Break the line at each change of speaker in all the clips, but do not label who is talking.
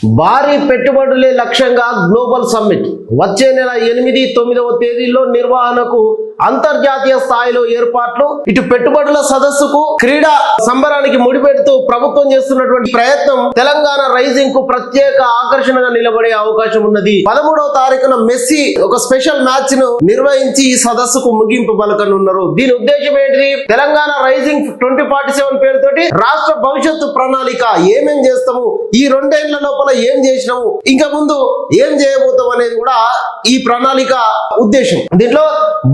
భారీ పెట్టుబడులే లక్ష్యంగా global summit. వచ్చే నెల ఎనిమిది తొమ్మిదవ తేదీల్లో నిర్వహణకు అంతర్జాతీయ స్థాయిలో ఏర్పాట్లు. ఇటు పెట్టుబడుల సదస్సుకు క్రీడా సంబరానికి ముడిపెడుతూ ప్రభుత్వం చేస్తున్నటువంటి ప్రయత్నం తెలంగాణ రైజింగ్కు ప్రత్యేక ఆకర్షణగా నిలబడే అవకాశం ఉన్నది. పదమూడవ తారీఖున మెస్సీ ఒక స్పెషల్ మ్యాచ్ను నిర్వహించి ఈ సదస్సుకు ముగింపు పలకనున్నారు. దీని ఉద్దేశం ఏంటిది? Telangana rising twenty forty seven కాబట్టి రాష్ట్ర భవిష్యత్తు ప్రణాళిక ఏమేం చేస్తాము? ఈ రెండేళ్ళ లోపల ఏం చేసినాము? ఇంకా ముందు ఏం చేయబోతాం అనేది కూడా ఈ ప్రణాళిక ఉద్దేశం. దీంట్లో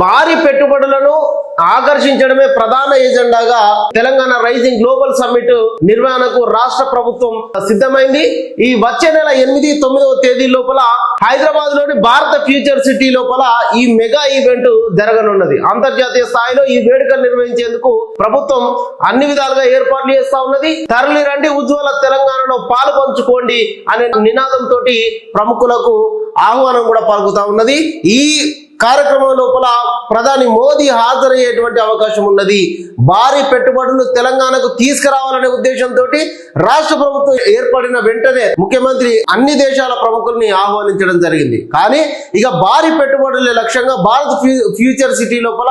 భారీ పెట్టుబడులను ఆకర్షించడమే ప్రధాన ఎజెండాగా తెలంగాణ రైజింగ్ గ్లోబల్ సమ్మిట్ నిర్వహణకు రాష్ట్ర ప్రభుత్వం సిద్ధమైంది. ఈ వచ్చే నెల ఎనిమిది తొమ్మిదవ తేదీ లోపల హైదరాబాద్లోని భారత ఫ్యూచర్ సిటీ లోపల ఈ మెగా ఈవెంట్ జరగనున్నది. అంతర్జాతీయ స్థాయిలో ఈ వేడుకలు నిర్వహించేందుకు ప్రభుత్వం అన్ని విధాలుగా ఏర్పాట్లు చేస్తా ఉన్నది. తరలి రండి ఉజ్వల తెలంగాణలో పాలు పంచుకోండి అనే నినాదంతో ప్రముఖులకు ఆహ్వానం కూడా పలుకుతా ఉన్నది. ఈ కార్యక్రమం లోపల ప్రధాని మోదీ హాజరయ్యేటువంటి అవకాశం ఉన్నది. భారీ పెట్టుబడులు తెలంగాణకు తీసుకురావాలనే ఉద్దేశంతో రాష్ట్ర ప్రభుత్వం ఏర్పడిన వెంటనే ముఖ్యమంత్రి అన్ని దేశాల ప్రముఖుల్ని ఆహ్వానించడం జరిగింది. కానీ ఇక భారీ పెట్టుబడుల లక్ష్యంగా భారత్ ఫ్యూ- ఫ్యూచర్ సిటీ లోపల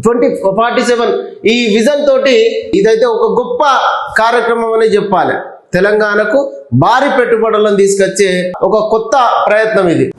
ట్వంటీ ఫార్టీ సెవెన్ ఈ విజన్ తోటి ఇదైతే ఒక గొప్ప కార్యక్రమం అని చెప్పాలి. తెలంగాణకు భారీ పెట్టుబడులను తీసుకొచ్చే ఒక కొత్త ప్రయత్నం ఇది.